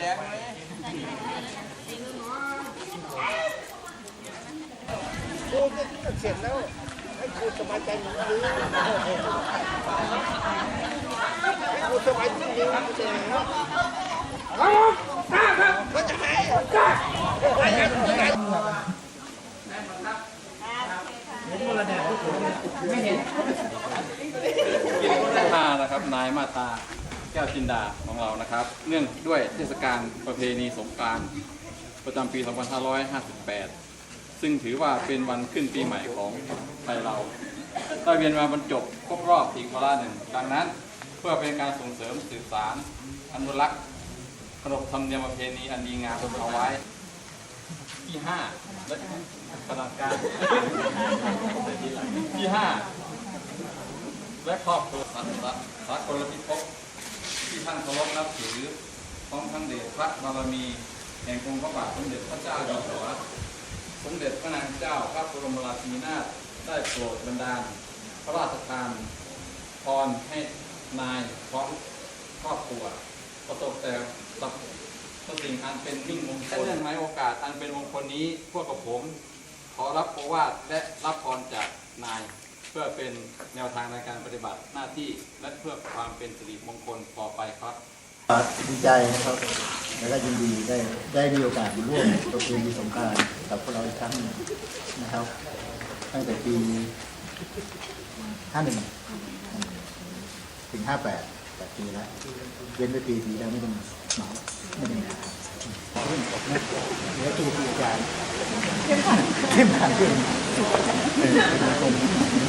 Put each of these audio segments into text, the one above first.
สงไหมครูจะเสร็จแล้ว ให้ครูสบายใจหนึ่งนึงให้ครูสบายใจหนึ่งนึงจะไหนครับก็จะให้ให้ให้ห้านะครับ นายมาตา แก้วจินดาของเรานะครับ เนื่องด้วยเทศกาลประเพณีสงกรานต์ประจำปี 2558 ซึ่งถือว่าเป็นวันขึ้นปีใหม่ของไทยเราได้เวียนมาบรรจบครบรอบอีกวาระหนึ่ง ดังนั้นเพื่อเป็นการส่งเสริมสืบสารอนุรักษ์ขนบธรรมเนียมประเพณีอันดีงามเอาไว้ ที่ห้าและขนาดการที่ห้าและครอบครัวสันตะสากลพิภพ ที่ท่านเคารพนับถือพร้อมทั้งเดชพระบารมี แห่งองค์พระบาทสมเด็จพระเจ้าอยู่หัวสมเด็จพระนางเจ้าพระบรมราชินีนาถได้โปรดบันดาล พระราชทานพรให้นายพร้อมครอบครัวประสบแต่สัพสิ่งอันเป็นมิ่งมงคลเนื่องในโอกาสอันเป็นมงคลนี้พวกกับผม ขอรับโอวาทและรับพรจากนาย เพื่อเป็นแนวทางในการปฏิบัติหน้าที่และเพื่อความเป็นสิริมงคลต่อไปครับดีใจนะครับ แล้วก็ยินดีได้ได้มีโอกาสร่วมประเพณีสงการกับพวกเราอีกครั้งนึงนะครับ ตั้งแต่ปี 51 ถึง 58แปดปีแล้วเว้นไปปีที่แล้วไม่ได้มาเหมาไม่ได้มาเรื่องออกนะแล้วคือที่อาจารย์เข้มขันเข้มขันขึ้นเออเป็นคน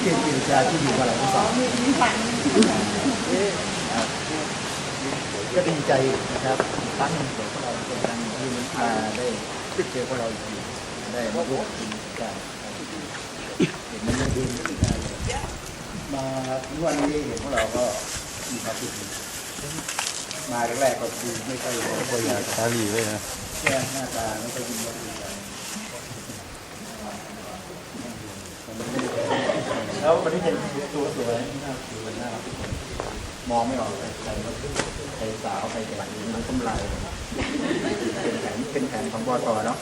เก่งอาจารย์ที่อยู่กับเราทั้งสองก็ดีใจนะครับครั้งเดี๋ยวพวกเราเป็นการยืนมาได้เจอพวกเราอีกทีได้มาร่วมกินกันเห็นมันยังดีมาวันนี้เห็นพวกเราก็มีความสุข มาแรกๆก็ดูไม่ค่อยไม่ค่อยอยากตาหลีเลยนะแก้หน้าตาไม่ค่อยดีกันแล้ววันนี้เห็นตัวสวยน่าดูน่ารักทุกคนมองไม่ออกเลยใครก็ใครสาวใครแก่มันก็ลายเป็นแผนเป็นแผนของบอตอเนาะ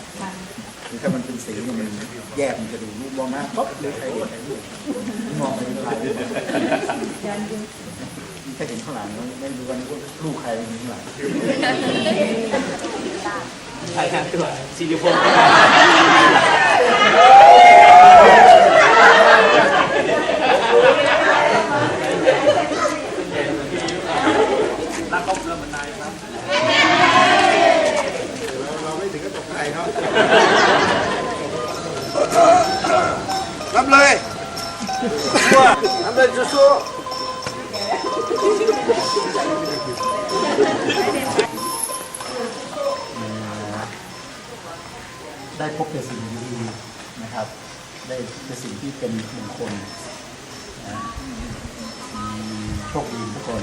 คือถ้ามันเป็นสีมันแยกมันจะดูรูปมองหน้าปุ๊บเลยใครเห็นมองไปเป็น ลายถ้าเห็นข้างหลังไม่รู้ว่าลูกใครเป็นข้างหลังรายงานตัวสิริพงศ์รักครอบครัวเหมือนนายครับเราไม่ถึงกับตกใจเนาะรับเลยรับเลยสู้ ได้พบแต่สิ่งดีๆนะครับ ได้แต่สิ่งที่เป็นมงคลนะมีโชคดีทุกคน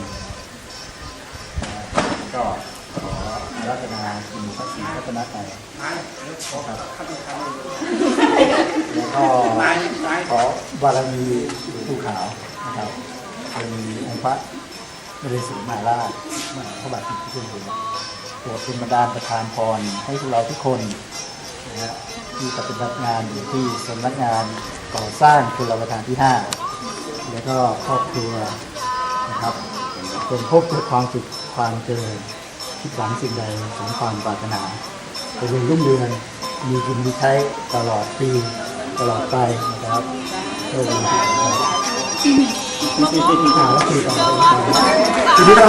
นะก็ขออาราธนาคุณพระศรีรัตนตรัยนะครับแล้วก็ขอบารมีหลวงปู่ขาวนะครับเป็นองค์พระ นเรศวรมาราชพระบาทสมเด็จพระเจ้าอยู่หัวโปรดเป็นบันดาลประทานพรให้พวกเราทุกคนนะฮะที่ปฏิบัติงานอยู่ที่สำนักงานก่อสร้างชลประทานที่ 5 แล้วก็ครอบครัวนะครับจงพบแต่ความสุขความเจริญคิดหวังสิ่งใดสมความปรารถนาเจริญรุ่งเรืองมีกินมีใช้ตลอดปีตลอดไปนะครับโชค ดีทุกคนครับอ่าแล้วคุยต่อไปทีนี้ก็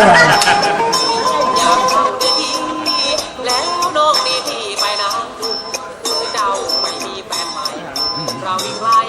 อยากฟังได้ยินดีแล้วน้องดีที่ไปนะคือเจ้าไม่มีแฟนใหม่เราวิ่งไล่